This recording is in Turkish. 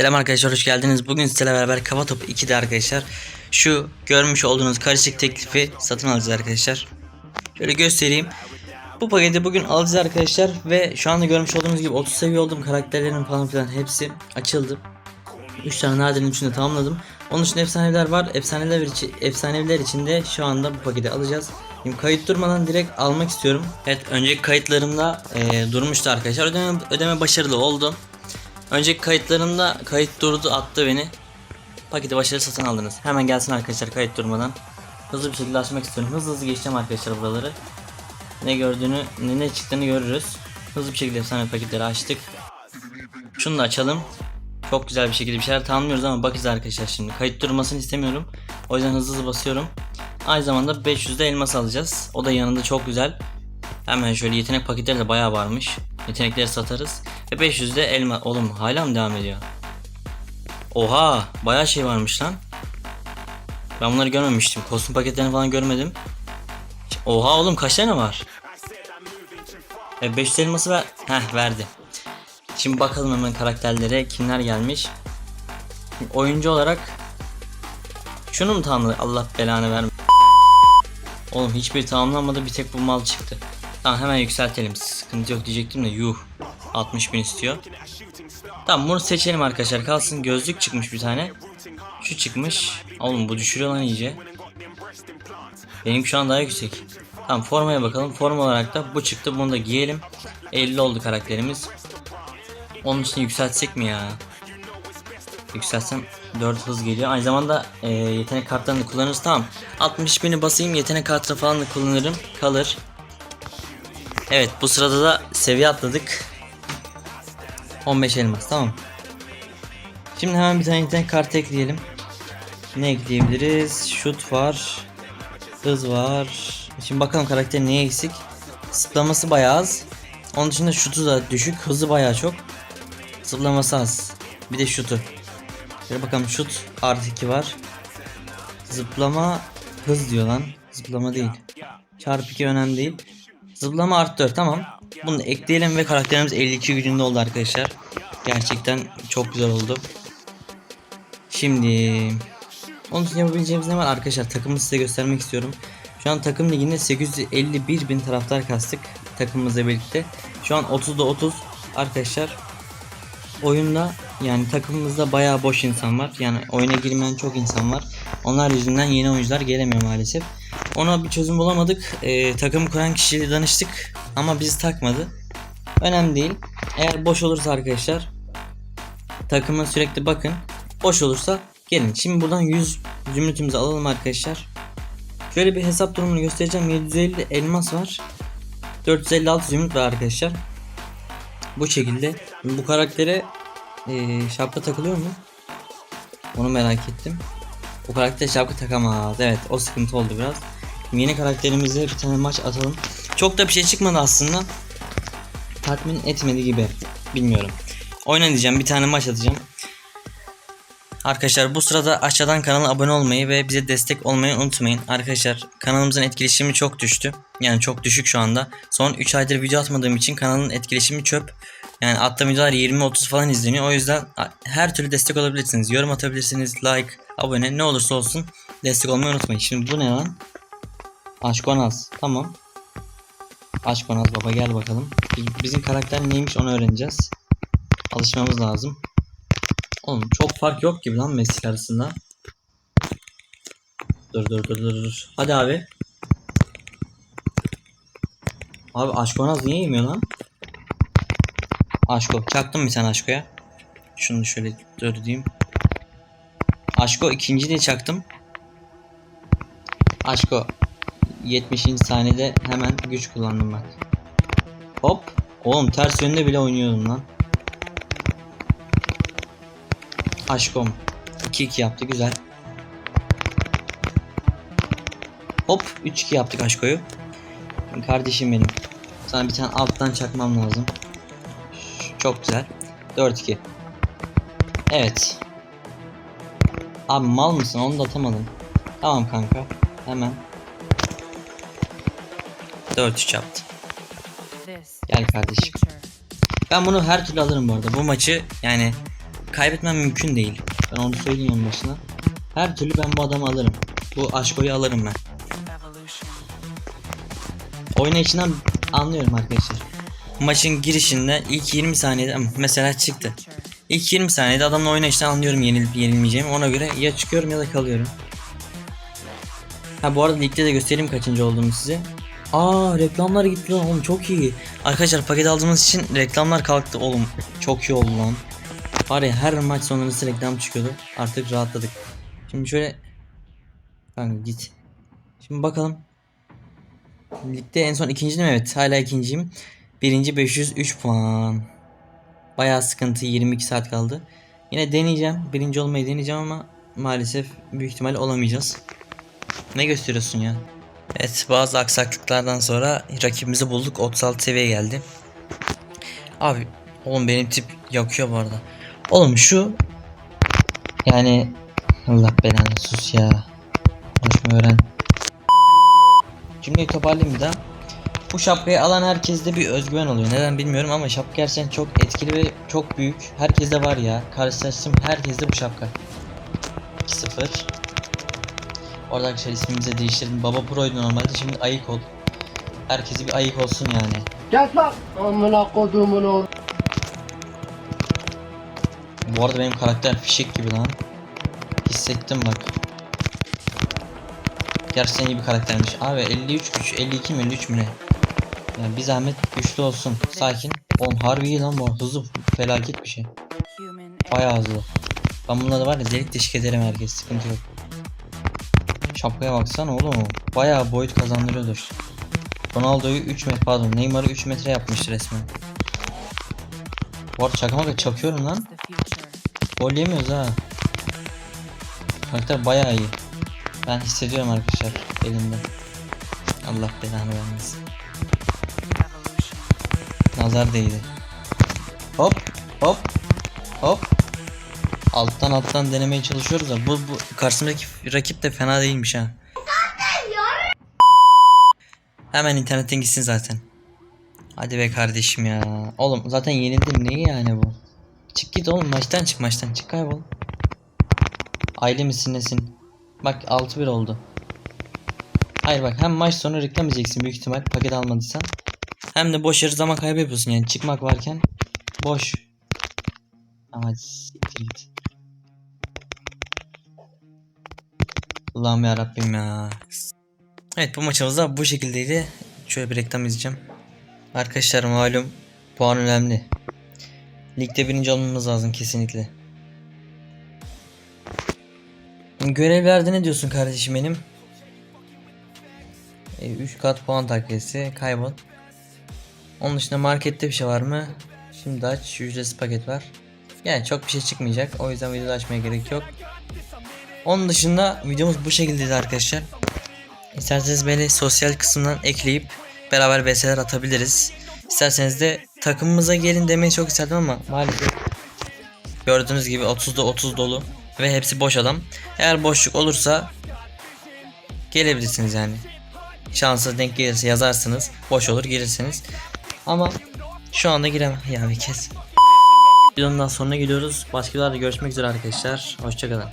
Selam arkadaşlar hoş geldiniz. Bugün sizlerle beraber Kafa Topu 2'de arkadaşlar şu görmüş olduğunuz karışık teklifi satın alacağız arkadaşlar. Şöyle göstereyim. Bu paketi bugün alacağız arkadaşlar ve şu anda görmüş olduğunuz gibi 30 seviye oldum. Karakterlerin falan filan hepsi açıldı. 3 tane nadirin içinde tamamladım. Onun için efsaneler var. Efsaneler, içi, efsaneler içinde şu anda bu paketi alacağız. Şimdi kayıt durmadan direkt almak istiyorum. Evet önceki kayıtlarımda eee, durmuştu arkadaşlar. Ödeme, ödeme başarılı oldu. Önceki kayıtlarımda kayıt durdu attı beni. Paketi başarılı satın aldınız. Hemen gelsin arkadaşlar kayıt durmadan. Hızlı bir şekilde açmak istiyorum. Hızlı hızlı geçeceğim arkadaşlar buraları. Ne gördüğünü, ne, ne çıktığını görürüz. Hızlı bir şekilde efsane paketleri açtık. Şunu da açalım. Çok güzel bir şekilde bir şeyler tamamlıyoruz ama bakacağız arkadaşlar şimdi. Kayıt durmasını istemiyorum. O yüzden hızlı hızlı basıyorum. Aynı zamanda 500'de elmas alacağız. O da yanında çok güzel. Hemen şöyle yetenek paketleri de bayağı varmış. Yetenekleri satarız. Ve 500'de elma. Oğlum hala mı devam ediyor? Oha bayağı şey varmış lan. Ben bunları görmemiştim. Kostüm paketlerini falan görmedim. Oha oğlum kaç tane var? E 500 elması ver. Heh verdi. Şimdi bakalım hemen karakterlere kimler gelmiş. Oyuncu olarak şunu mu tamamladı? Allah belanı verme. Oğlum hiçbir tamamlanmadı bir tek bu mal çıktı. Tamam hemen yükseltelim. Sıkıntı yok diyecektim de yuh. 60 bin istiyor. Tamam bunu seçelim arkadaşlar. Kalsın gözlük çıkmış bir tane. Şu çıkmış. Oğlum bu düşürüyor lan iyice. Benim şu an daha yüksek. Tamam formaya bakalım. Form olarak da bu çıktı. Bunu da giyelim. 50 oldu karakterimiz. Onun için yükseltsek mi ya? Yükseltsem 4 hız geliyor. Aynı zamanda e, yetenek kartlarını kullanırız. Tamam. 60 bini basayım. Yetenek kartı falan da kullanırım. Kalır. Evet bu sırada da seviye atladık. 15 elmas tamam. Şimdi hemen bir tane yetenek kartı ekleyelim. Ne ekleyebiliriz? Şut var. Hız var. Şimdi bakalım karakter neye eksik. Zıplaması bayağı az. Onun dışında şutu da düşük. Hızı bayağı çok. Zıplaması az. Bir de şutu. Şöyle bakalım şut artı 2 var. Zıplama hız diyor lan. Zıplama değil. Çarpı 2 önemli değil. Zıplama artı 4 tamam. Bunu ekleyelim ve karakterimiz 52 gücünde oldu arkadaşlar. Gerçekten çok güzel oldu. Şimdi onun için yapabileceğimiz ne var arkadaşlar takımı size göstermek istiyorum. Şu an takım liginde 851 bin taraftar kastık takımımızla birlikte. Şu an 30'da 30 arkadaşlar. Oyunda yani takımımızda bayağı boş insan var. Yani oyuna girmeyen çok insan var. Onlar yüzünden yeni oyuncular gelemiyor maalesef. Ona bir çözüm bulamadık. Ee, takım kuran kişiyle danıştık ama bizi takmadı. Önemli değil. Eğer boş olursa arkadaşlar takıma sürekli bakın. Boş olursa gelin. Şimdi buradan 100 zümrütümüzü alalım arkadaşlar. Şöyle bir hesap durumunu göstereceğim. 750 elmas var. 456 zümrüt var arkadaşlar. Bu şekilde. Bu karaktere ee, şapka takılıyor mu? Onu merak ettim. Bu karakter şapka takamaz. Evet o sıkıntı oldu biraz. Yeni karakterimize bir tane maç atalım. Çok da bir şey çıkmadı aslında. Tatmin etmedi gibi. Bilmiyorum. Oyna diyeceğim. Bir tane maç atacağım. Arkadaşlar bu sırada aşağıdan kanala abone olmayı ve bize destek olmayı unutmayın. Arkadaşlar kanalımızın etkileşimi çok düştü. Yani çok düşük şu anda. Son 3 aydır video atmadığım için kanalın etkileşimi çöp. Yani attığım videolar 20-30 falan izleniyor. O yüzden her türlü destek olabilirsiniz. Yorum atabilirsiniz, like, abone ne olursa olsun destek olmayı unutmayın. Şimdi bu ne lan? Aşkonaz. Tamam. Aşkonaz baba gel bakalım. Bizim karakter neymiş onu öğreneceğiz. Alışmamız lazım. Oğlum çok fark yok gibi lan Messi arasında. Dur dur dur dur dur. Hadi abi. Abi Aşkonaz niye yemiyor lan? Aşko. Çaktım bir tane Aşko'ya. Şunu şöyle dur diyeyim. Aşko ikinci de çaktım. Aşko 70. saniyede hemen güç kullandım bak. Hop. Oğlum ters yönde bile oynuyordum lan. Aşkom. 2-2 yaptı güzel. Hop 3-2 yaptık Aşko'yu. Kardeşim benim. Sana bir tane alttan çakmam lazım. Çok güzel. 4-2. Evet. Abi mal mısın? Onu da atamadım. Tamam kanka. Hemen. 4-3 yaptı. Gel kardeşim. Ben bunu her türlü alırım bu arada. Bu maçı yani kaybetmem mümkün değil. Ben onu söyleyeyim onun başına. Her türlü ben bu adamı alırım. Bu Aşko'yu alırım ben. Oynayışından anlıyorum arkadaşlar. Maçın girişinde ilk 20 saniyede mesela çıktı. İlk 20 saniyede adamın oynayışından anlıyorum yenilip yenilmeyeceğimi. Ona göre ya çıkıyorum ya da kalıyorum. Ha bu arada ligde de göstereyim kaçıncı olduğumu size. Aa reklamlar gitti lan oğlum çok iyi. Arkadaşlar paket aldığımız için reklamlar kalktı oğlum. Çok iyi oldu lan. Var ya her maç sonrası reklam çıkıyordu. Artık rahatladık. Şimdi şöyle Kanka git. Şimdi bakalım. Ligde en son ikinciydim evet. Hala ikinciyim. Birinci 503 puan. Bayağı sıkıntı 22 saat kaldı. Yine deneyeceğim. Birinci olmayı deneyeceğim ama maalesef büyük ihtimal olamayacağız. Ne gösteriyorsun ya? Evet bazı aksaklıklardan sonra rakibimizi bulduk. 36 seviyeye geldi. Abi oğlum benim tip yakıyor bu arada. Oğlum şu yani Allah belanı sus ya. Konuşma öğren. Cümleyi toparlayayım bir daha. Bu şapkayı alan herkeste bir özgüven oluyor. Neden bilmiyorum ama şapka gerçekten çok etkili ve çok büyük. Herkeste var ya. Karşılaştım herkeste bu şapka. 2-0. Orada arkadaşlar ismimizi de değiştirdim. Baba Pro'ydu normalde şimdi ayık ol. Herkese bir ayık olsun yani. Gel lan amına kodumun oğlu. Bu arada benim karakter fişek gibi lan. Hissettim bak. Gerçekten iyi bir karaktermiş. Abi 53 güç, 52 mi 53 mü ne? Yani bir zahmet güçlü olsun. Sakin. Oğlum harbi iyi lan bu. Hızlı felaket bir şey. Bayağı hızlı. Ben bunları var ya delik deşik ederim herkes. Sıkıntı yok. Şapkaya baksana oğlum. Bayağı boyut kazandırıyordur. Ronaldo'yu 3 metre pardon Neymar'ı 3 metre yapmıştı resmen. Bu arada çakma maka çakıyorum lan. Gol yemiyoruz ha. Karakter bayağı iyi. Ben hissediyorum arkadaşlar elimde. Allah belanı vermesin. Nazar değdi. Hop hop hop. Alttan alttan denemeye çalışıyoruz da bu, bu karşımdaki rakip de fena değilmiş ha. Hemen internetten gitsin zaten. Hadi be kardeşim ya. Oğlum zaten yenildin neyi yani bu? Çık git oğlum maçtan çık maçtan çık kaybol. Aile misin nesin? Bak 6-1 oldu. Hayır bak hem maç sonu reklam yiyeceksin büyük ihtimal paket almadıysan. Hem de boş yere zaman kaybı yapıyorsun yani çıkmak varken boş. Ama siktir git. Allah'ım ya Rabbim ya. Evet bu maçımız da bu şekildeydi. Şöyle bir reklam izleyeceğim. Arkadaşlar malum puan önemli. Ligde birinci olmamız lazım kesinlikle. Görevlerde ne diyorsun kardeşim benim? 3 kat puan takviyesi kaybol. Onun dışında markette bir şey var mı? Şimdi aç ücretsiz paket var. Yani çok bir şey çıkmayacak. O yüzden video açmaya gerek yok. Onun dışında videomuz bu şekildeydi arkadaşlar. İsterseniz beni sosyal kısımdan ekleyip beraber VS'ler atabiliriz. İsterseniz de takımımıza gelin demeyi çok isterdim ama maalesef gördüğünüz gibi 30'da 30 dolu ve hepsi boş adam. Eğer boşluk olursa gelebilirsiniz yani. Şansı denk gelirse yazarsınız. Boş olur girirsiniz. Ama şu anda giremem ya bir kez. Videonun sonuna geliyoruz. Başka videolarda görüşmek üzere arkadaşlar. Hoşçakalın.